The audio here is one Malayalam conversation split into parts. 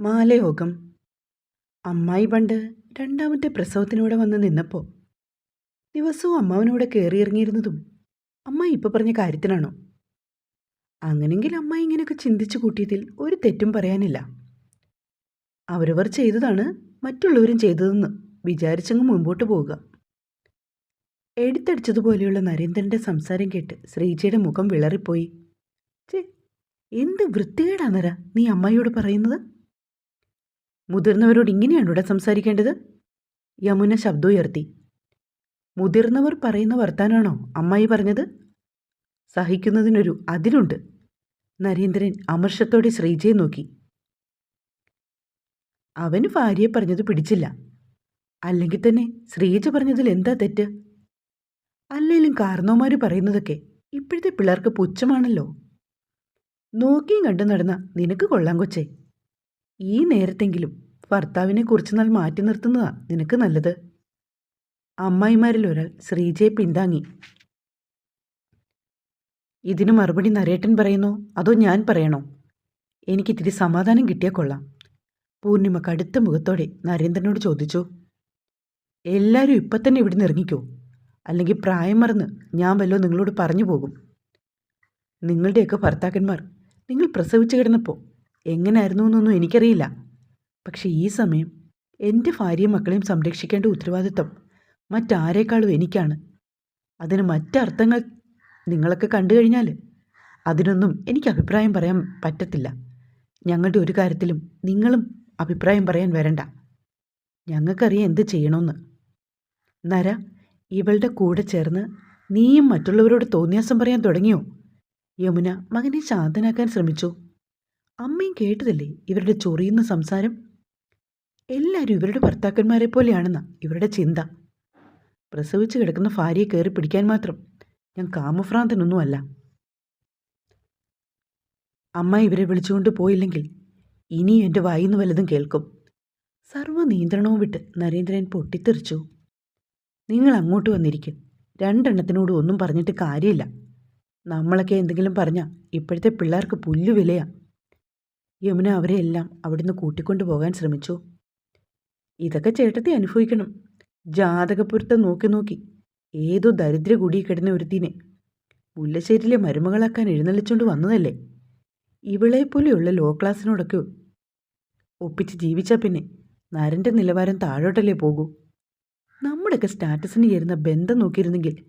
മാലയോഗം. അമ്മായി പണ്ട് രണ്ടാമത്തെ പ്രസവത്തിനൂടെ വന്ന് നിന്നപ്പോൾ ദിവസവും അമ്മാവനൂടെ കയറിയിറങ്ങിയിരുന്നതും അമ്മ ഇപ്പോൾ പറഞ്ഞ കാര്യത്തിനാണോ? അങ്ങനെങ്കിൽ അമ്മ ഇങ്ങനെയൊക്കെ ചിന്തിച്ചു കൂട്ടിയതിൽ ഒരു തെറ്റും പറയാനില്ല. അവരവർ ചെയ്തതാണ് മറ്റുള്ളവരും ചെയ്തതെന്ന് വിചാരിച്ചങ്ങ് മുമ്പോട്ട് പോവുക. എടുത്തടിച്ചതുപോലെയുള്ള നരേന്ദ്രന്റെ സംസാരം കേട്ട് ശ്രീജയുടെ മുഖം വിളറിപ്പോയി. ചേ എന്ത് വൃത്തികേടാന്നര നീ അമ്മയോട് പറയുന്നത്? മുതിർന്നവരോട് ഇങ്ങനെയാണ് ഇവിടെ സംസാരിക്കേണ്ടത്? യമുന ശബ്ദം ഉയർത്തി. മുതിർന്നവർ പറയുന്ന വർത്താനാണോ അമ്മായി പറഞ്ഞത്? സഹിക്കുന്നതിനൊരു അതിലുണ്ട്. നരേന്ദ്രൻ അമർഷത്തോടെ ശ്രീജയെ നോക്കി. അവന് ഭാര്യയെ പറഞ്ഞത് പിടിച്ചില്ല. അല്ലെങ്കിൽ തന്നെ ശ്രീജ പറഞ്ഞതിൽ എന്താ തെറ്റ്? അല്ലെങ്കിലും കാരണവന്മാർ പറയുന്നതൊക്കെ ഇപ്പോഴത്തെ പിള്ളേർക്ക് പുച്ഛമാണല്ലോ. നോക്കിയും കണ്ടു നടന്ന നിനക്ക് കൊള്ളാം കൊച്ചേ. ഈ നേരത്തെങ്കിലും ഭർത്താവിനെ കുറിച്ച് നാൾ മാറ്റി നിർത്തുന്നതാ നിനക്ക് നല്ലത്. അമ്മായിമാരിൽ ഒരാൾ ശ്രീജയെ പിന്താങ്ങി. ഇതിന് മറുപടി നരേട്ടൻ പറയുന്നോ അതോ ഞാൻ പറയണോ? എനിക്കിത്തിരി സമാധാനം കിട്ടിയാൽ കൊള്ളാം. പൂർണിമ കടുത്ത മുഖത്തോടെ നരേന്ദ്രനോട് ചോദിച്ചു എല്ലാവരും ഇപ്പം തന്നെ ഇവിടുന്ന് ഇറങ്ങിക്കോ? അല്ലെങ്കിൽ പ്രായം മറന്ന് ഞാൻ വല്ലോ നിങ്ങളോട് പറഞ്ഞു പോകും. നിങ്ങളുടെയൊക്കെ ഭർത്താക്കന്മാർ നിങ്ങൾ പ്രസവിച്ചു കിടന്നപ്പോൾ എങ്ങനെയായിരുന്നു എന്നൊന്നും എനിക്കറിയില്ല. പക്ഷേ ഈ സമയം എന്റെ ഭാര്യയും മക്കളെയും സംരക്ഷിക്കേണ്ട ഉത്തരവാദിത്വം മറ്റാരേക്കാളും എനിക്കാണ്. അതിന് മറ്റർത്ഥങ്ങൾ നിങ്ങളൊക്കെ കണ്ടു കഴിഞ്ഞാൽ അതിനൊന്നും എനിക്ക് അഭിപ്രായം പറയാൻ പറ്റത്തില്ല. ഞങ്ങളുടെ ഒരു കാര്യത്തിലും നിങ്ങളും അഭിപ്രായം പറയാൻ വരണ്ട. ഞങ്ങൾക്കറിയാം എന്ത് ചെയ്യണമെന്ന് നര ഇവളുടെ കൂടെ ചേർന്ന് നീയും മറ്റുള്ളവരോട് തോന്നിയാസം പറയാൻ തുടങ്ങിയോ? യമുന മകനെ ശാന്തനാക്കാൻ ശ്രമിച്ചു. അമ്മയും കേട്ടതല്ലേ ഇവരുടെ ചൊറിയുന്ന സംസാരം? എല്ലാവരും ഇവരുടെ ഭർത്താക്കന്മാരെ പോലെയാണെന്ന ഇവരുടെ ചിന്ത. പ്രസവിച്ച് കിടക്കുന്ന ഭാര്യയെ കയറി പിടിക്കാൻ മാത്രം ഞാൻ കാമഭ്രാന്തനൊന്നുമല്ല. അമ്മ ഇവരെ വിളിച്ചുകൊണ്ട് പോയില്ലെങ്കിൽ ഇനിയും എന്റെ വായിന്ന് വല്ലതും കേൾക്കും. സർവ നിയന്ത്രണവും വിട്ട് നരേന്ദ്രൻ പൊട്ടിത്തെറിച്ചു. നിങ്ങൾ അങ്ങോട്ട് വന്നിരിക്കും. രണ്ടെണ്ണത്തിനോട് ഒന്നും പറഞ്ഞിട്ട് കാര്യമില്ല. നമ്മളൊക്കെ എന്തെങ്കിലും പറഞ്ഞാൽ ഇപ്പോഴത്തെ പിള്ളേർക്ക് പുല്ലു വിലയാ യമുന അവരെയെല്ലാം അവിടുന്ന് കൂട്ടിക്കൊണ്ടു പോകാൻ ശ്രമിച്ചു. ഇതൊക്കെ ചേട്ടത്തി അനുഭവിക്കണം. ജാതകപ്പുരത്തെ നോക്കി നോക്കി. ഏതോ ദരിദ്ര കൂടി കിടന്ന ഒരുത്തിനെ. മുല്ലശ്ശേരിയിലെ മരുമകളാക്കാൻ എഴുന്നള്ളിച്ചുകൊണ്ട് വന്നതല്ലേ? ഇവളെപ്പോലെയുള്ള ലോ ക്ലാസ്സിനോടൊക്കെ ഒപ്പിച്ച് ജീവിച്ചാൽ പിന്നെ നരന്റെ നിലവാരം താഴോട്ടല്ലേ പോകൂ. നമ്മുടെയൊക്കെ സ്റ്റാറ്റസിന് ചേരുന്ന ബന്ധം നോക്കിയിരുന്നെങ്കിൽ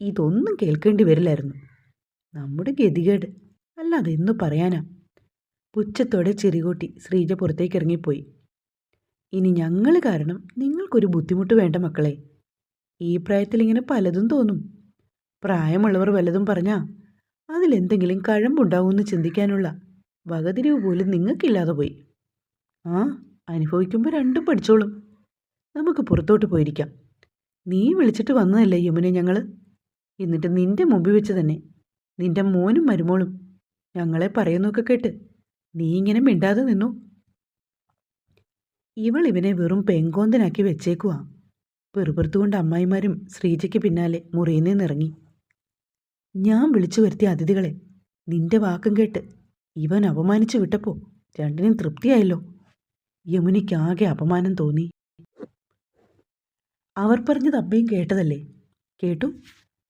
ഇതൊന്നും കേൾക്കേണ്ടി വരില്ലായിരുന്നു. നമ്മുടെ ഗതികേട്. അല്ലാതെ എന്ന് പറയാനാ. പുച്ഛത്തോടെ ചെറികൂട്ടി ശ്രീജ പുറത്തേക്ക് ഇറങ്ങിപ്പോയി. ഇനി ഞങ്ങൾ കാരണം നിങ്ങൾക്കൊരു ബുദ്ധിമുട്ട് വേണ്ട മക്കളെ. ഈ പ്രായത്തിൽ ഇങ്ങനെ പലതും തോന്നും. പ്രായമുള്ളവർ വല്ലതും പറഞ്ഞാ അതിലെന്തെങ്കിലും കഴമ്പുണ്ടാവുമെന്ന് ചിന്തിക്കാനുള്ള വകതിരിവ് പോലും നിങ്ങൾക്കില്ലാതെ പോയി. ആ അനുഭവിക്കുമ്പോൾ രണ്ടും പഠിച്ചോളും. നമുക്ക് പുറത്തോട്ട് പോയിരിക്കാം. നീ വിളിച്ചിട്ട് വന്നതല്ലേ യമുനെ ഞങ്ങൾ എന്നിട്ട് നിന്റെ മുമ്പിൽ വെച്ച് തന്നെ നിന്റെ മോനും മരുമോളും ഞങ്ങളെ പറയുന്നൊക്കെ കേട്ട് നീ ഇങ്ങനെ മിണ്ടാതെ നിന്നു. ഇവൾ ഇവനെ വെറും പെങ്കോന്തനാക്കി വെച്ചേക്കുവാ. പെറുപെറുത്തുകൊണ്ട് അമ്മായിമാരും ശ്രീജയ്ക്ക് പിന്നാലെ മുറിയിൽ നിന്നിറങ്ങി ഞാൻ വിളിച്ചു വരുത്തിയ അതിഥികളെ നിന്റെ വാക്കും കേട്ട് ഇവൻ അപമാനിച്ചു വിട്ടപ്പോൾ രണ്ടിനും തൃപ്തിയായല്ലോ. യമുനിക്കാകെ അപമാനം തോന്നി. അവർ പറഞ്ഞത് അമ്മയും കേട്ടതല്ലേ? കേട്ടു.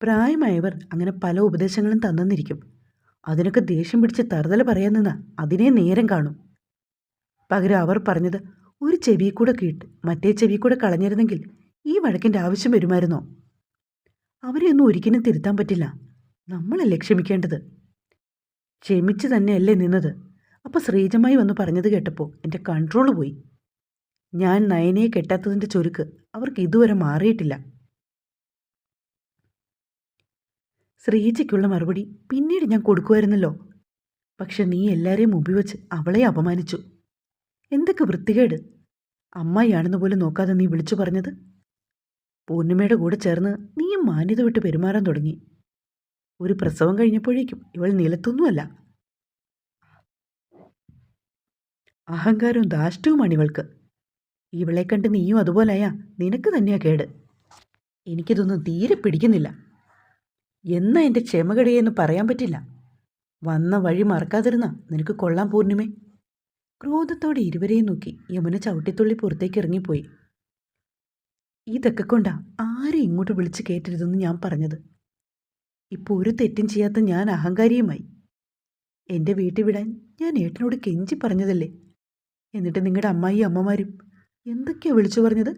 പ്രായമായവർ അങ്ങനെ പല ഉപദേശങ്ങളും തന്നെന്നിരിക്കും അതിനൊക്കെ ദേഷ്യം പിടിച്ച് തറുതല പറയാൻ നിന്ന അതിനെ നേരം കാണും. പകരം അവർ പറഞ്ഞത് ഒരു ചെവി കൂടെ കേട്ട് മറ്റേ ചെവി കൂടെ കളഞ്ഞിരുന്നെങ്കിൽ ഈ വഴക്കിന്റെ ആവശ്യം വരുമായിരുന്നോ? അവരെയൊന്നും ഒരിക്കലും തിരുത്താൻ പറ്റില്ല. നമ്മളല്ലേ ക്ഷമിക്കേണ്ടത്? ക്ഷമിച്ച് തന്നെയല്ലേ നിന്നത്? അപ്പോൾ ശ്രീജമായി വന്ന് പറഞ്ഞത് കേട്ടപ്പോൾ എന്റെ കൺട്രോൾ പോയി. ഞാൻ നയനയെ കെട്ടാത്തതിന്റെ ചുരുക്ക് അവർക്ക് ഇതുവരെ മാറിയിട്ടില്ല. ശ്രീജയ്ക്കുള്ള മറുപടി പിന്നീട് ഞാൻ കൊടുക്കുമായിരുന്നല്ലോ. പക്ഷെ നീ എല്ലാവരെയും മുമ്പിൽ വെച്ച് അവളെ അപമാനിച്ചു. എന്തൊക്കെ വൃത്തികേട്? അമ്മായിയാണെന്ന് പോലും നോക്കാതെ നീ വിളിച്ചു പറഞ്ഞത്? പൂർണിമയുടെ കൂടെ ചേർന്ന് നീയും മാന്യത വിട്ട് പെരുമാറാൻ തുടങ്ങി. ഒരു പ്രസവം കഴിഞ്ഞപ്പോഴേക്കും ഇവൾ നിലത്തൊന്നുമല്ല. അഹങ്കാരവും ധാഷ്ടവുമാണ് ഇവൾക്ക്. ഇവളെ കണ്ട് നീയും അതുപോലെയാ നിനക്ക് തന്നെയാ കേട്. എനിക്കിതൊന്നും തീരെ പിടിക്കുന്നില്ല. എന്നാ എന്റെ ക്ഷമകടിയെന്ന് പറയാൻ പറ്റില്ല. വന്ന വഴി മറക്കാതിരുന്ന നിനക്ക് കൊള്ളാം പൂർണിമേ. ക്രോധത്തോടെ ഇരുവരെയും നോക്കി യമുന ചവിട്ടിത്തുള്ളി പുറത്തേക്ക് ഇറങ്ങിപ്പോയി. ഇതൊക്കെ കൊണ്ടാ ആരും ഇങ്ങോട്ട് വിളിച്ച് കേട്ടരുതെന്ന് ഞാൻ പറഞ്ഞത്. ഇപ്പോൾ ഒരു തെറ്റും ചെയ്യാത്ത ഞാൻ അഹങ്കാരിയുമായി. എന്റെ വീട്ടിൽ വിടാൻ ഞാൻ ഏട്ടനോട് കെഞ്ചി പറഞ്ഞതല്ലേ? എന്നിട്ട് നിങ്ങളുടെ അമ്മായി അമ്മമാരും എന്തൊക്കെയാ വിളിച്ചു പറഞ്ഞത്?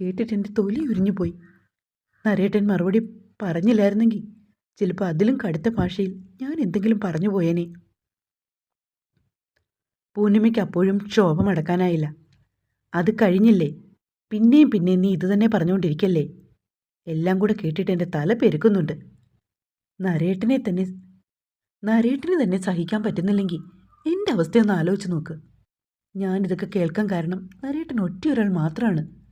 കേട്ടിട്ട് എന്റെ തൊലി ഉരിഞ്ഞുപോയി. നരേട്ടൻ മറുപടി പറഞ്ഞില്ലായിരുന്നെങ്കിൽ ചിലപ്പോൾ അതിലും കടുത്ത ഭാഷയിൽ ഞാൻ എന്തെങ്കിലും പറഞ്ഞു പോയേനെ. പൂർണിമയ്ക്ക് അപ്പോഴും ക്ഷോഭം അടക്കാനായില്ല. അത് കഴിഞ്ഞില്ലേ? പിന്നെയും പിന്നെയും നീ ഇതുതന്നെ പറഞ്ഞുകൊണ്ടിരിക്കല്ലേ? എല്ലാം കൂടെ കേട്ടിട്ട് എന്റെ തല പെരുക്കുന്നുണ്ട്. നരേട്ടനെ തന്നെ നരേട്ടന് തന്നെ സഹിക്കാൻ പറ്റുന്നില്ലെങ്കിൽ എന്റെ അവസ്ഥയൊന്ന് ആലോചിച്ച് നോക്ക്. ഞാനിതൊക്കെ കേൾക്കാൻ കാരണം നരേട്ടൻ ഒറ്റയൊരാൾ മാത്രമാണ്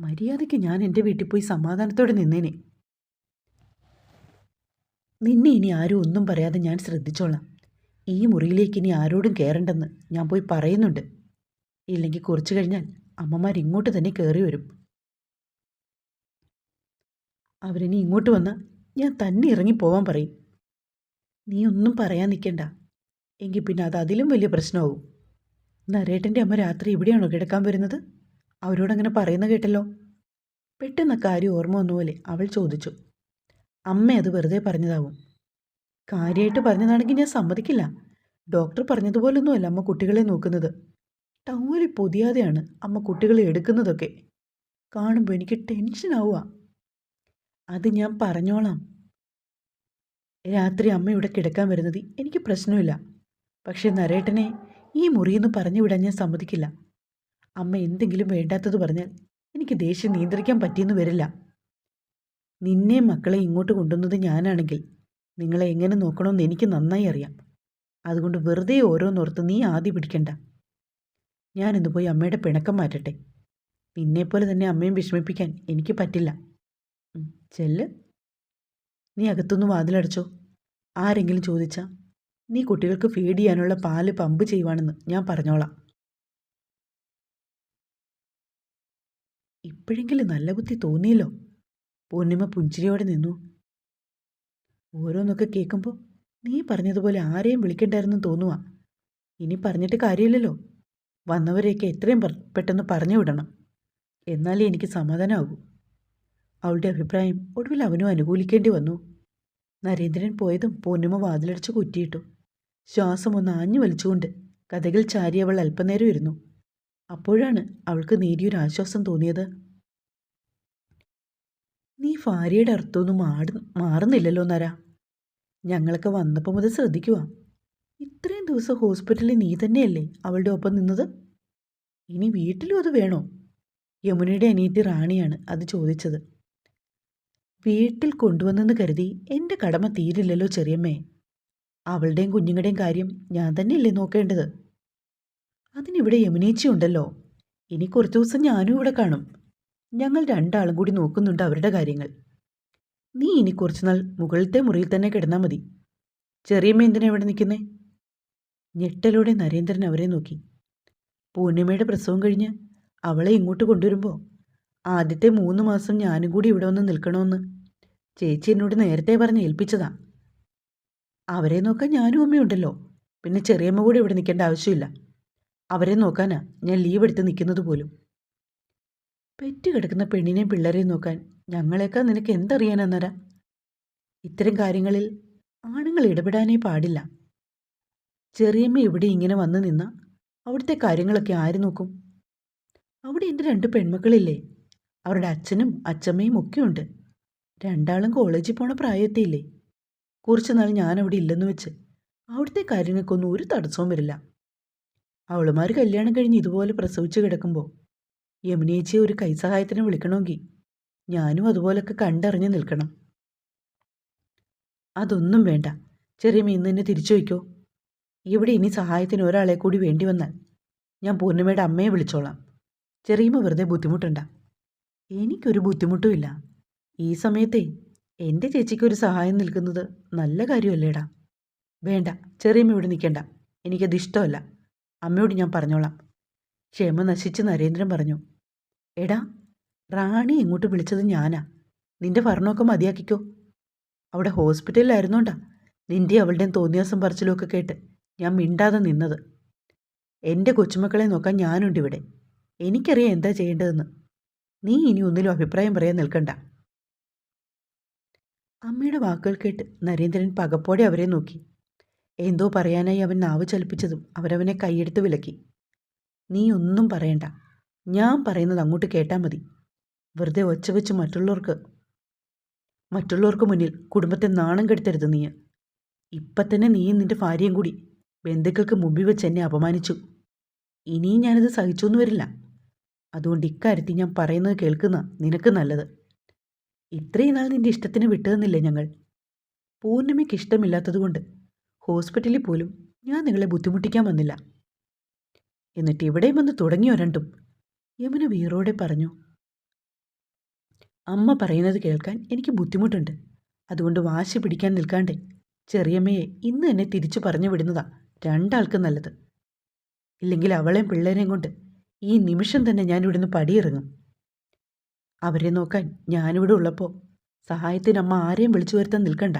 മര്യാദയ്ക്ക് ഞാൻ എന്റെ വീട്ടിൽ പോയി സമാധാനത്തോടെ നിന്നേനെ. നിന്നെ ഇനി ആരും ഒന്നും പറയാതെ ഞാൻ ശ്രദ്ധിച്ചോളാം. ഈ മുറിയിലേക്ക് ഇനി ആരോടും കയറണ്ടെന്ന് ഞാൻ പോയി പറയുന്നുണ്ട്. ഇല്ലെങ്കിൽ കുറച്ചു കഴിഞ്ഞാൽ അമ്മമാർ ഇങ്ങോട്ട് തന്നെ കയറി വരും. അവരിനി ഇങ്ങോട്ട് വന്നാൽ ഞാൻ തന്നെ ഇറങ്ങി പോവാൻ പറയും. നീ ഒന്നും പറയാൻ നിൽക്കണ്ട. എങ്കിൽ പിന്നെ അത് അതിലും വലിയ പ്രശ്നമാവും. നരേട്ടന്റെ അമ്മ രാത്രി ഇവിടെയാണോ കിടക്കാൻ വരുന്നത്? അവരോടങ്ങനെ പറയുന്ന കേട്ടല്ലോ. പെട്ടെന്ന് കാര്യം ഓർമ്മ വന്നപോലെ അവൾ ചോദിച്ചു. അമ്മ അത് വെറുതെ പറഞ്ഞതാവും. കാര്യമായിട്ട് പറഞ്ഞതാണെങ്കിൽ ഞാൻ സമ്മതിക്കില്ല. ഡോക്ടർ പറഞ്ഞതുപോലൊന്നുമല്ല അമ്മ കുട്ടികളെ നോക്കുന്നത്. ടൗലിൽ പൊതിയാതെയാണ് അമ്മ കുട്ടികളെ എടുക്കുന്നതൊക്കെ. കാണുമ്പോൾ എനിക്ക് ടെൻഷൻ ആവുക. അത് ഞാൻ പറഞ്ഞോളാം. രാത്രി അമ്മ ഇവിടെ കിടക്കാൻ വരുന്നത് എനിക്ക് പ്രശ്നമില്ല. പക്ഷേ നരേട്ടനെ ഈ മുറിയെന്ന് പറഞ്ഞു വിടാൻ ഞാൻ സമ്മതിക്കില്ല. അമ്മ എന്തെങ്കിലും വേണ്ടാത്തത് പറഞ്ഞാൽ എനിക്ക് ദേഷ്യം നിയന്ത്രിക്കാൻ പറ്റിയെന്ന് വരില്ല. നിന്നെ മക്കളെ ഇങ്ങോട്ട് കൊണ്ടുവന്നത് ഞാനാണെങ്കിൽ നിങ്ങളെ എങ്ങനെ നോക്കണമെന്ന് എനിക്ക് നന്നായി അറിയാം. അതുകൊണ്ട് വെറുതെ ഓരോന്നോർത്ത് നീ ആദ്യം പിടിക്കണ്ട. ഞാനിന്ന് പോയി അമ്മയുടെ പിണക്കം മാറ്റട്ടെ. നിന്നെപ്പോലെ തന്നെ അമ്മയും വിഷമിപ്പിക്കാൻ എനിക്ക് പറ്റില്ല. ചെല്ല്. നീ അകത്തുനിന്ന് വാതിലടച്ചോ? ആരെങ്കിലും ചോദിച്ചാ? നീ കുട്ടികൾക്ക് ഫീഡ് ചെയ്യാനുള്ള പാൽ പമ്പ് ചെയ്യുവാണെന്ന് ഞാൻ പറഞ്ഞോളാം. ഇപ്പോഴെങ്കിലും നല്ല ബുദ്ധി തോന്നിയല്ലോ. പൂർണിമ പുഞ്ചിരിയോടെ നിന്നു. ഓരോന്നൊക്കെ കേൾക്കുമ്പോൾ നീ പറഞ്ഞതുപോലെ ആരെയും വിളിക്കണ്ടായിരുന്നു തോന്നുക ഇനി പറഞ്ഞിട്ട് കാര്യമില്ലല്ലോ. വന്നവരെയൊക്കെ എത്രയും പെട്ടെന്ന് പറഞ്ഞു വിടണം. എന്നാലേ എനിക്ക് സമാധാനമാകൂ അവളുടെ അഭിപ്രായം ഒടുവിൽ അവനും അനുകൂലിക്കേണ്ടി വന്നു. നരേന്ദ്രൻ പോയതും പൂർണിമ വാതിലടിച്ച് കുറ്റിയിട്ടു. ശ്വാസം ഒന്ന് ആഞ്ഞു വലിച്ചുകൊണ്ട് കഥകൾ ചാരി അവൾ അല്പനേരം ഇരുന്നു. അപ്പോഴാണ് അവൾക്ക് നേരിയൊരു ആശ്വാസം തോന്നിയത്. നീ ഭാര്യയുടെ അർത്ഥമൊന്നും മാട മാറുന്നില്ലല്ലോ നര. ഞങ്ങളൊക്കെ വന്നപ്പോൾ മുതൽ ശ്രദ്ധിക്കുക ഇത്രയും ദിവസം ഹോസ്പിറ്റലിൽ നീ തന്നെയല്ലേ അവളുടെ ഒപ്പം നിന്നത്? ഇനി വീട്ടിലും അത് വേണോ? യമുനയുടെ അനിയത്തി റാണിയാണ് അത് ചോദിച്ചത്. വീട്ടിൽ കൊണ്ടുവന്നെന്ന് കരുതി എന്റെ കടമ തീരില്ലല്ലോ ചെറിയമ്മേ. അവളുടെയും കുഞ്ഞുങ്ങളുടെയും കാര്യം ഞാൻ തന്നെയല്ലേ നോക്കേണ്ടത്? അതിനിവിടെ യമുനേച്ചി ഉണ്ടല്ലോ ഇനി കുറച്ച് ദിവസം ഞാനും ഇവിടെ കാണും. ഞങ്ങൾ രണ്ടാളും കൂടി നോക്കുന്നുണ്ട് അവരുടെ കാര്യങ്ങൾ. നീ ഇനി കുറച്ചുനാൾ മുകളിലത്തെ മുറിയിൽ തന്നെ കിടന്നാൽ മതി. ചെറിയമ്മ എന്തിനാ ഇവിടെ നിൽക്കുന്നേ? ഞെട്ടലോടെ നരേന്ദ്രൻ അവരെ നോക്കി. പൂർണിമയുടെ പ്രസവം കഴിഞ്ഞ് അവളെ ഇങ്ങോട്ട് കൊണ്ടുവരുമ്പോൾ ആദ്യത്തെ മൂന്ന് മാസം ഞാനും കൂടി ഇവിടെ വന്ന് നിൽക്കണമെന്ന് ചേച്ചി എന്നോട് നേരത്തെ പറഞ്ഞ് ഏൽപ്പിച്ചതാ. അവരെ നോക്കാൻ ഞാനും അമ്മയുണ്ടല്ലോ പിന്നെ ചെറിയമ്മ കൂടി ഇവിടെ നിൽക്കേണ്ട ആവശ്യമില്ല. അവരെ നോക്കാനാ ഞാൻ ലീവ് എടുത്ത് നിൽക്കുന്നത് പോലും. പെറ്റ് കിടക്കുന്ന പെണ്ണിനെയും പിള്ളേരെയും നോക്കാൻ ഞങ്ങളെക്കാൾ നിനക്ക് എന്തറിയാനെന്നരാ? ഇത്തരം കാര്യങ്ങളിൽ ആണുങ്ങൾ ഇടപെടാനേ പാടില്ല. ചെറിയമ്മ ഇവിടെ ഇങ്ങനെ വന്ന് നിന്ന അവിടുത്തെ കാര്യങ്ങളൊക്കെ ആര് നോക്കും? അവിടെ എന്റെ രണ്ട് പെൺമക്കളില്ലേ. അവരുടെ അച്ഛനും അച്ഛമ്മയും ഒക്കെ ഉണ്ട്. രണ്ടാളും കോളേജിൽ പോണ പ്രായത്തിയില്ലേ കുറച്ച് നാൾ ഞാൻ ഇല്ലെന്ന് വെച്ച് അവിടുത്തെ കാര്യങ്ങൾക്കൊന്നും ഒരു തടസ്സവും വരില്ല. അവളുമാർ കല്യാണം കഴിഞ്ഞ് ഇതുപോലെ പ്രസവിച്ച് കിടക്കുമ്പോൾ യമുനേച്ചിയെ ഒരു കൈസഹായത്തിന് വിളിക്കണമെങ്കിൽ ഞാനും അതുപോലൊക്കെ കണ്ടറിഞ്ഞു നിൽക്കണം. അതൊന്നും വേണ്ട. ചെറിയ മീൻ തന്നെ തിരിച്ചു വയ്ക്കോ. ഇവിടെ ഇനി സഹായത്തിന് ഒരാളെ കൂടി വേണ്ടി വന്നാൽ ഞാൻ പൂർണിമയുടെ അമ്മയെ വിളിച്ചോളാം. ചെറിയമ്മ വെറുതെ ബുദ്ധിമുട്ടുണ്ട. എനിക്കൊരു ബുദ്ധിമുട്ടുമില്ല ഈ സമയത്തെ എന്റെ ചേച്ചിക്കൊരു സഹായം നിൽക്കുന്നത് നല്ല കാര്യമല്ലേടാ. വേണ്ട ചെറിയമ്മ ഇവിടെ നിൽക്കണ്ട. എനിക്കത് ഇഷ്ടമല്ല അമ്മയോട് ഞാൻ പറഞ്ഞോളാം. ക്ഷമ നശിച്ച് നരേന്ദ്രൻ പറഞ്ഞു എടാ റാണി ഇങ്ങോട്ട് വിളിച്ചത് ഞാനാ. നിന്റെ ഭരണമൊക്കെ മതിയാക്കിക്കോ. അവിടെ ഹോസ്പിറ്റലിലായിരുന്നോണ്ടാ നിന്റെ അവളുടെയും തോന്നിയാസം പറച്ചിലും കേട്ട് ഞാൻ മിണ്ടാതെ നിന്നത്. എന്റെ കൊച്ചുമക്കളെ നോക്കാൻ ഞാനുണ്ട് ഇവിടെ. എനിക്കറിയാം എന്താ ചെയ്യേണ്ടതെന്ന്. നീ ഇനി ഒന്നിലും അഭിപ്രായം പറയാൻ നിൽക്കണ്ട. അമ്മയുടെ വാക്കുകൾ കേട്ട് നരേന്ദ്രൻ പകപ്പോടെ അവരെ നോക്കി. എന്തോ പറയാനായി അവൻ നാവ് ചലിപ്പിച്ചതും അവരവനെ കൈയെടുത്ത് വിലക്കി. നീ ഒന്നും പറയണ്ട. ഞാൻ പറയുന്നത് അങ്ങോട്ട് കേട്ടാൽ മതി. വെറുതെ ഒച്ച വെച്ച് മറ്റുള്ളവർക്ക് മറ്റുള്ളവർക്ക് മുന്നിൽ കുടുംബത്തെ നാണം കെടുത്തരുത് നീ. ഇപ്പം തന്നെ നീയും നിന്റെ ഭാര്യയും കൂടി ബന്ധുക്കൾക്ക് മുമ്പിൽ വെച്ച് എന്നെ അപമാനിച്ചു. ഇനിയും ഞാനിത് സഹിച്ചൊന്നും വരില്ല. അതുകൊണ്ട് ഇക്കാര്യത്തിൽ ഞാൻ പറയുന്നത് കേൾക്കുന്ന നിനക്ക് നല്ലത്. ഇത്രയും നാൾ നിന്റെ ഇഷ്ടത്തിന് വിട്ടുതന്നില്ലേ ഞങ്ങൾ? പൂർണിമയ്ക്ക് ഇഷ്ടമില്ലാത്തതുകൊണ്ട് ഹോസ്പിറ്റലിൽ പോലും ഞാൻ നിങ്ങളെ ബുദ്ധിമുട്ടിക്കാൻ വന്നില്ല. എന്നിട്ട് ഇവിടെയും വന്ന് തുടങ്ങിയോ രണ്ടും? യമുന വീറോടെ പറഞ്ഞു. അമ്മ പറയുന്നത് കേൾക്കാൻ എനിക്ക് ബുദ്ധിമുട്ടുണ്ട്. അതുകൊണ്ട് വാശി പിടിക്കാൻ നിൽക്കാണ്ടേ. ചെറിയമ്മയെ ഇന്ന് എന്നെ തിരിച്ചു പറഞ്ഞു വിടുന്നതാ. രണ്ടാൾക്കും നല്ലത്. ഇല്ലെങ്കിൽ അവളെയും പിള്ളേരെയും കൊണ്ട് ഈ നിമിഷം തന്നെ ഞാൻ ഇവിടുന്ന് പടിയിറങ്ങും. അവരെ നോക്കാൻ ഞാനിവിടെ ഉള്ളപ്പോൾ സഹായത്തിന് അമ്മ ആരെയും വിളിച്ചു വരുത്താൻ നിൽക്കണ്ട.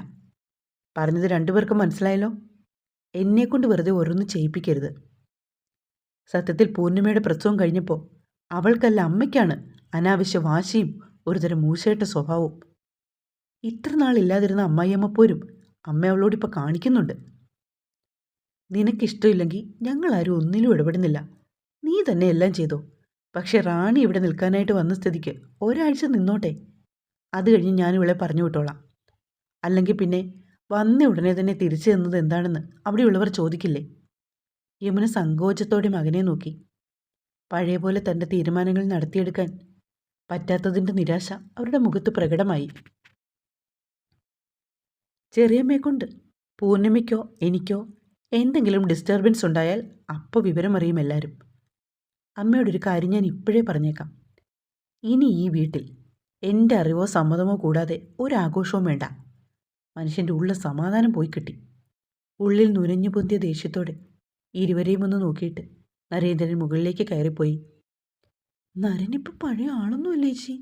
പറഞ്ഞത് രണ്ടുപേർക്കും മനസ്സിലായല്ലോ? എന്നെക്കൊണ്ട് വെറുതെ ഓരോന്ന് ചെയ്യിപ്പിക്കരുത്. സത്യത്തിൽ പൂർണിമയുടെ പ്രസവം കഴിഞ്ഞപ്പോൾ അവൾക്കല്ല അമ്മയ്ക്കാണ് അനാവശ്യ വാശിയും ഒരുതരം മൂശേട്ട സ്വഭാവവും. ഇത്ര നാളില്ലാതിരുന്ന അമ്മായിയമ്മ പോരും അമ്മ അവളോടിപ്പോൾ കാണിക്കുന്നുണ്ട്. നിനക്കിഷ്ടമില്ലെങ്കിൽ ഞങ്ങളാരും ഒന്നിലും ഇടപെടുന്നില്ല. നീ തന്നെ എല്ലാം ചെയ്തോ. പക്ഷെ റാണി ഇവിടെ നിൽക്കാനായിട്ട് വന്ന സ്ഥിതിക്ക് ഒരാഴ്ച നിന്നോട്ടെ. അത് കഴിഞ്ഞ് ഞാൻ ഇവളെ പറഞ്ഞു വിട്ടോളാം. അല്ലെങ്കിൽ പിന്നെ വന്ന ഉടനെ തന്നെ തിരിച്ചു തന്നത് എന്താണെന്ന് അവിടെയുള്ളവർ ചോദിക്കില്ലേ? യമുന സങ്കോചത്തോടെ മകനെ നോക്കി. പഴയ പോലെ തന്റെ തീരുമാനങ്ങൾ നടത്തിയെടുക്കാൻ പറ്റാത്തതിന്റെ നിരാശ അവരുടെ മുഖത്ത് പ്രകടമായി. ചെറിയമ്മയെക്കൊണ്ട് പൂർണിമയ്ക്കോ എനിക്കോ എന്തെങ്കിലും ഡിസ്റ്റർബൻസ് ഉണ്ടായാൽ അപ്പോൾ വിവരമറിയും എല്ലാവരും അമ്മയോടൊരു കാര്യം ഞാൻ ഇപ്പോഴേ പറഞ്ഞേക്കാം. ഇനി ഈ വീട്ടിൽ എന്റെ അറിവോ സമ്മതമോ കൂടാതെ ഒരാഘോഷവും വേണ്ട. മനുഷ്യന്റെ ഉള്ള സമാധാനം പോയി കിട്ടി. ഉള്ളിൽ നുരഞ്ഞു പൊന്തിയ ദേഷ്യത്തോടെ ഇരുവരെയും ഒന്ന് നോക്കിയിട്ട് നരേന്ദ്രൻ മുകളിലേക്ക് കയറിപ്പോയി. നരനിപ്പോൾ പഴയ ആളൊന്നുമല്ലേ ചേച്ചി?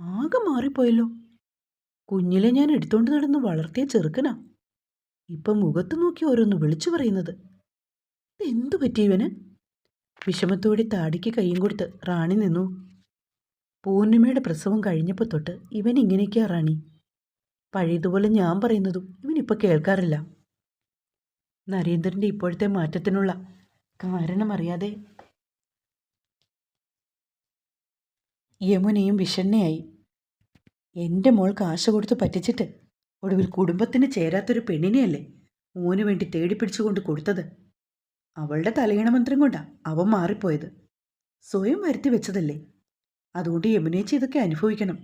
ആകെ മാറിപ്പോയല്ലോ. കുഞ്ഞിലെ ഞാൻ എടുത്തോണ്ട് നടന്ന് വളർത്തിയ ചെറുക്കനാ. ഇപ്പം മുഖത്ത് നോക്കി ഓരോന്ന് വിളിച്ചു പറയുന്നത്. എന്തു പറ്റി ഇവന്? വിഷമത്തോടെ താടിക്ക് കൈയും കൊടുത്ത് റാണി നിന്നു. പൂർണിമയുടെ പ്രസവം കഴിഞ്ഞപ്പോൾ തൊട്ട് ഇവൻ ഇങ്ങനെയൊക്കെയാ റാണി. പഴയതുപോലെ ഞാൻ പറയുന്നതും ഇവനിപ്പോൾ കേൾക്കാറില്ല. നരേന്ദ്രന്റെ ഇപ്പോഴത്തെ മാറ്റത്തിനുള്ള കാരണമറിയാതെ യമുനയും വിഷണ്ണയായി. എന്റെ മോൾ കാശ് കൊടുത്ത് പറ്റിച്ചിട്ട് ഒടുവിൽ കുടുംബത്തിന് ചേരാത്തൊരു പെണ്ണിനെയല്ലേ മോന് വേണ്ടി തേടിപ്പിടിച്ചുകൊണ്ട് കൊടുത്തത്? അവളുടെ തലയണ മന്ത്രം കൊണ്ടാ അവൻ മാറിപ്പോയത്. സ്വയം വരുത്തി വെച്ചതല്ലേ. അതുകൊണ്ട് യമുനേച്ചി ഇതൊക്കെ അനുഭവിക്കണം.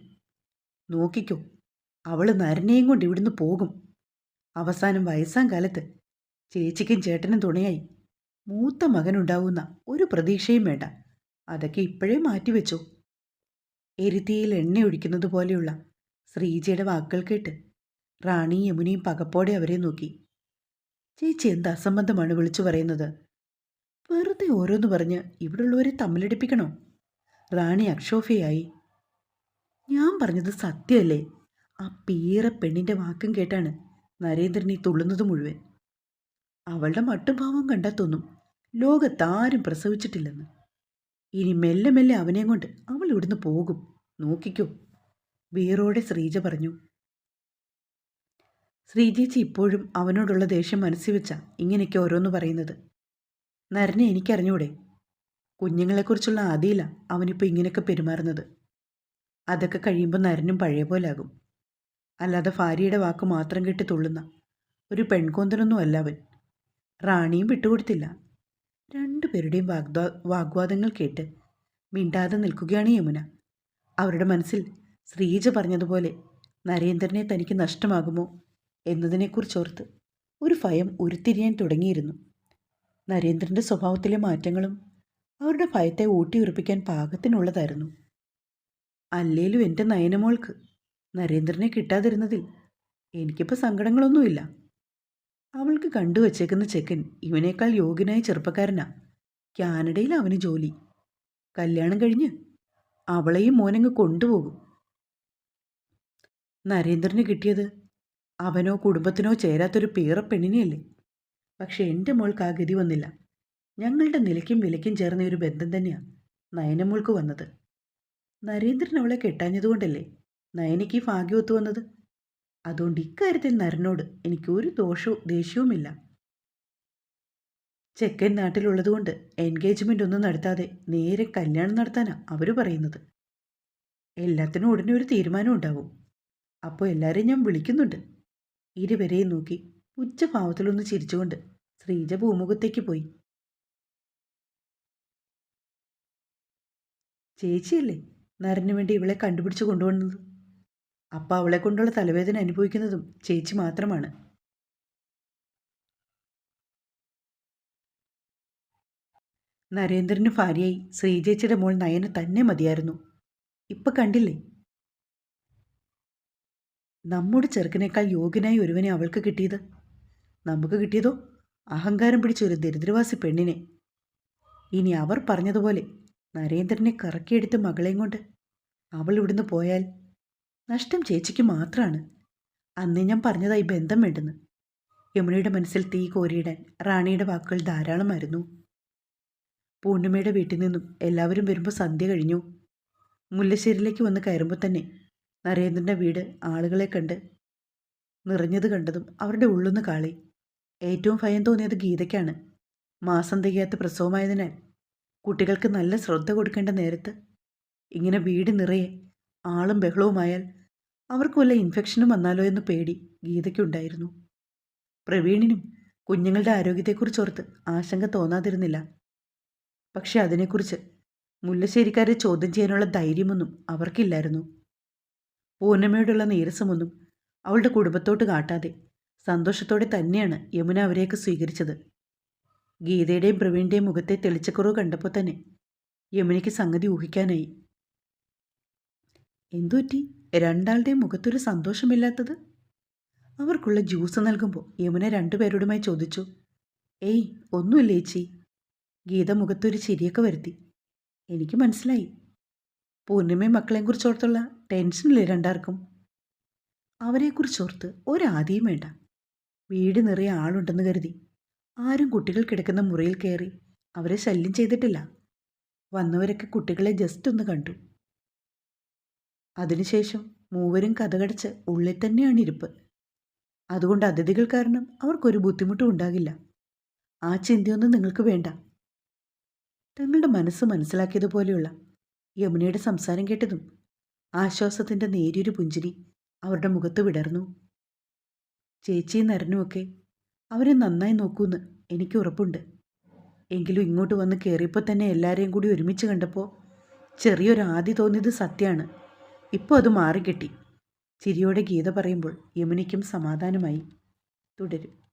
നോക്കിക്കോ അവൾ നരനെയും കൊണ്ട് ഇവിടുന്ന് പോകും. അവസാനം വയസ്സാം കാലത്ത് ചേച്ചിക്കും ചേട്ടനും തുണയായി. മൂത്ത മകനുണ്ടാവുന്ന ഒരു പ്രതീക്ഷയും വേണ്ട. അതൊക്കെ ഇപ്പോഴേ മാറ്റിവെച്ചു. എരുത്തിയിൽ എണ്ണ ഒഴിക്കുന്നത് പോലെയുള്ള ശ്രീജിയുടെ വാക്കുകൾ കേട്ട് റാണി യമുനയും പകപ്പോടെ അവരെ നോക്കി. ചേച്ചി എന്ത് അസംബന്ധമാണ് വിളിച്ചു പറയുന്നത്? വെറുതെ ഓരോന്ന് പറഞ്ഞ് ഇവിടെയുള്ളവരെ തമ്മിലടിപ്പിക്കണോ? റാണി അക്ഷോഫയായി ഞാൻ പറഞ്ഞത് സത്യമല്ലേ? ആ പീറ പെണ്ണിന്റെ വാക്കും കേട്ടാണ് നരേന്ദ്രനെ തുള്ളുന്നത് മുഴുവൻ. അവളുടെ മട്ടുഭാവം കണ്ടാൽ തോന്നും. ലോകത്താരും പ്രസവിച്ചിട്ടില്ലെന്ന്. ഇനി മെല്ലെ മെല്ലെ അവനെയും കൊണ്ട് അവൾ ഇവിടുന്ന് പോകും. നോക്കിക്കോ. വീറോടെ ശ്രീജ പറഞ്ഞു. ശ്രീജേച്ചി ഇപ്പോഴും അവനോടുള്ള ദേഷ്യം മനസ്സിൽ വെച്ച ഇങ്ങനെയൊക്കെ ഓരോന്ന് പറയുന്നത്. നരനെ എനിക്കറിഞ്ഞൂടെ. കുഞ്ഞുങ്ങളെക്കുറിച്ചുള്ള ആദിയില അവനിപ്പോൾ ഇങ്ങനെയൊക്കെ പെരുമാറുന്നത്. അതൊക്കെ കഴിയുമ്പോൾ നരനും പഴയ ആകും അല്ലാതെ ഭാര്യയുടെ വാക്ക് മാത്രം കെട്ടി തുള്ളുന്ന ഒരു പെൺകോന്തനൊന്നും അല്ല അവൻ. റാണിയും വിട്ടുകൊടുത്തില്ല. രണ്ടുപേരുടെയും വാഗ്വാ വാഗ്വാദങ്ങൾ കേട്ട് മിണ്ടാതെ നിൽക്കുകയാണ് യമുന. അവരുടെ മനസ്സിൽ ശ്രീജ പറഞ്ഞതുപോലെ നരേന്ദ്രനെ തനിക്ക് നഷ്ടമാകുമോ എന്നതിനെക്കുറിച്ചോർത്ത് ഒരു ഭയം ഉരുത്തിരിയാൻ തുടങ്ങിയിരുന്നു. നരേന്ദ്രന്റെ സ്വഭാവത്തിലെ മാറ്റങ്ങളും അവരുടെ ഭയത്തെ ഊട്ടിയുറപ്പിക്കാൻ പാകത്തിനുള്ളതായിരുന്നു. അല്ലേലും എന്റെ നയനമോൾക്ക് നരേന്ദ്രനെ കിട്ടാതിരുന്നതിൽ എനിക്കിപ്പോൾ സങ്കടങ്ങളൊന്നുമില്ല. അവൾക്ക് കണ്ടുവച്ചേക്കുന്ന ചെക്കൻ ഇവനേക്കാൾ യോഗ്യനായ ചെറുപ്പക്കാരനാ. കാനഡയിൽ അവന് ജോലി. കല്യാണം കഴിഞ്ഞ് അവളെയും മോനങ്ങ് കൊണ്ടുപോകും. നരേന്ദ്രന് കിട്ടിയത് അവനോ കുടുംബത്തിനോ ചേരാത്തൊരു പേറ പെണ്ണിനെയല്ലേ? പക്ഷെ എന്റെ മോൾക്ക് ആ ഗതി വന്നില്ല. ഞങ്ങളുടെ നിലയ്ക്കും വിലയ്ക്കും ചേർന്ന ഒരു ബന്ധം തന്നെയാണ് നയനമോൾക്ക് വന്നത്. നരേന്ദ്രൻ അവളെ കെട്ടാഞ്ഞതുകൊണ്ടല്ലേ നയനയ്ക്ക് ഭാഗ്യം ഒത്തു വന്നത് അതുകൊണ്ട് ഇക്കാര്യത്തിൽ നരനോട് എനിക്ക് ഒരു ദോഷവും ദേഷ്യവുമില്ല ചെക്കൻ നാട്ടിലുള്ളതുകൊണ്ട് എൻഗേജ്മെന്റ് ഒന്നും നടത്താതെ നേരെ കല്യാണം നടത്താനാണ് അവർ പറയുന്നത്. എല്ലാത്തിനും ഉടനെ ഒരു തീരുമാനം ഉണ്ടാവും. അപ്പോൾ എല്ലാവരെയും ഞാൻ വിളിക്കുന്നുണ്ട്. ഇരുവരെയും നോക്കി ഉച്ചഭാവത്തിലൊന്ന് ചിരിച്ചുകൊണ്ട് ശ്രീജ ഭൂമുഖത്തേക്ക് പോയി. ചേച്ചിയല്ലേ? നരന് വേണ്ടി ഇവളെ കണ്ടുപിടിച്ച് കൊണ്ടുവന്നത്? അപ്പം അവളെ കൊണ്ടുള്ള തലവേദന അനുഭവിക്കുന്നതും ചേച്ചി മാത്രമാണ്. നരേന്ദ്രന് ഭാര്യയായി ശ്രീചേച്ചിയുടെ മോൾ നയന തന്നെ മതിയായിരുന്നു. ഇപ്പൊ കണ്ടില്ലേ? നമ്മുടെ ചെറുക്കനേക്കാൾ യോഗ്യനായി ഒരുവനെ അവൾക്ക് കിട്ടിയത്. നമുക്ക് കിട്ടിയതോ? അഹങ്കാരം പിടിച്ച ഒരു ദരിദ്രവാസി പെണ്ണിനെ. ഇനി അവർ പറഞ്ഞതുപോലെ നരേന്ദ്രനെ കറക്കിയെടുത്ത് മകളെയും കൊണ്ട് അവൾ ഇവിടുന്ന് പോയാൽ നഷ്ടം ചേച്ചിക്ക് മാത്രമാണ് അന്നേ ഞാൻ പറഞ്ഞതായി ബന്ധം വേണ്ടെന്ന്. യമുനയുടെ മനസ്സിൽ തീ കോരിയിടാൻ റാണിയുടെ വാക്കുകൾ ധാരാളമായിരുന്നു പൂർണിമയുടെ വീട്ടിൽ നിന്നും എല്ലാവരും വരുമ്പോൾ സന്ധ്യ കഴിഞ്ഞു. മുല്ലശ്ശേരിയിലേക്ക് വന്ന് കയറുമ്പോൾ തന്നെ നരേന്ദ്രന്റെ വീട് ആളുകളെ കണ്ട് നിറഞ്ഞത് കണ്ടതും അവരുടെ ഉള്ളുന്ന് കാളി. ഏറ്റവും ഭയം തോന്നിയത് ഗീതയ്ക്കാണ്. മാസം തികയാത്ത പ്രസവമായതിനാൽ കുട്ടികൾക്ക് നല്ല ശ്രദ്ധ കൊടുക്കേണ്ട നേരത്ത് ഇങ്ങനെ വീട് നിറയെ ആളും ബഹളവുമായാൽ അവർക്ക് വല്ല ഇൻഫെക്ഷനും വന്നാലോ എന്ന് പേടി ഗീതയ്ക്കുണ്ടായിരുന്നു. പ്രവീണിനും കുഞ്ഞുങ്ങളുടെ ആരോഗ്യത്തെക്കുറിച്ച് ഓർത്ത് ആശങ്ക തോന്നാതിരുന്നില്ല. പക്ഷെ അതിനെക്കുറിച്ച് മുല്ലശ്ശേരിക്കാരെ ചോദ്യം ചെയ്യാനുള്ള ധൈര്യമൊന്നും അവർക്കില്ലായിരുന്നു. പൂർണമയോടുള്ള നീരസമൊന്നും അവളുടെ കുടുംബത്തോട്ട് കാട്ടാതെ സന്തോഷത്തോടെ തന്നെയാണ് യമുന അവരെയൊക്കെ സ്വീകരിച്ചത്. ഗീതയുടെയും പ്രവീണിന്റെയും മുഖത്തെ തെളിച്ചക്കുറവ് കണ്ടപ്പോൾ തന്നെ യമുനയ്ക്ക് സംഗതി ഊഹിക്കാനായി. എന്തുപറ്റി? രണ്ടാളുടെയും മുഖത്തൊരു സന്തോഷമില്ലാത്തത്? അവർക്കുള്ള ജ്യൂസ് നൽകുമ്പോൾ യമുന രണ്ടുപേരോടുമായി ചോദിച്ചു. ഏയ് ഒന്നുമില്ല ചേച്ചി? ഗീത മുഖത്തൊരു ചിരിയൊക്കെ വരുത്തി. എനിക്ക് മനസ്സിലായി. പൂർണിമയും മക്കളെയും കുറിച്ചോർത്തുള്ള ടെൻഷനില്ലേ രണ്ടാർക്കും? അവരെക്കുറിച്ചോർത്ത് ഒരാദ്യം വേണ്ട. വീട് നിറയെ ആളുണ്ടെന്ന് കരുതി. ആരും കുട്ടികൾ കിടക്കുന്ന മുറിയിൽ കയറി അവരെ ശല്യം ചെയ്തിട്ടില്ല. വന്നവരൊക്കെ കുട്ടികളെ ജസ്റ്റ് ഒന്ന് കണ്ടു. അതിനുശേഷം മൂവരും കഥകടച്ച് ഉള്ളിൽ തന്നെയാണ് ഇരിപ്പ്. അതുകൊണ്ട് അതിഥികൾ കാരണം അവർക്കൊരു ബുദ്ധിമുട്ടും ഉണ്ടാകില്ല. ആ ചിന്തയൊന്നും നിങ്ങൾക്ക് വേണ്ട. തങ്ങളുടെ മനസ്സ് മനസ്സിലാക്കിയതുപോലെയുള്ള യമുനയുടെ സംസാരം കേട്ടതും ആശ്വാസത്തിന്റെ നേരിയൊരു പുഞ്ചിരി അവരുടെ മുഖത്ത് വിടർന്നു. ചേച്ചിയും നരനുമൊക്കെ അവരെ നന്നായി നോക്കൂന്ന് എനിക്ക് ഉറപ്പുണ്ട്. എങ്കിലും ഇങ്ങോട്ട് വന്ന് കയറിയപ്പോൾ തന്നെ എല്ലാവരെയും കൂടി ഒരുമിച്ച് കണ്ടപ്പോൾ ചെറിയൊരു ആദി തോന്നിയത് സത്യമാണ്. ഇപ്പോൾ അത് മാറിക്കിട്ടി. ചിരിയോടെ ഗീത പറയുമ്പോൾ യമുനയ്ക്കും സമാധാനമായി. തുടരും.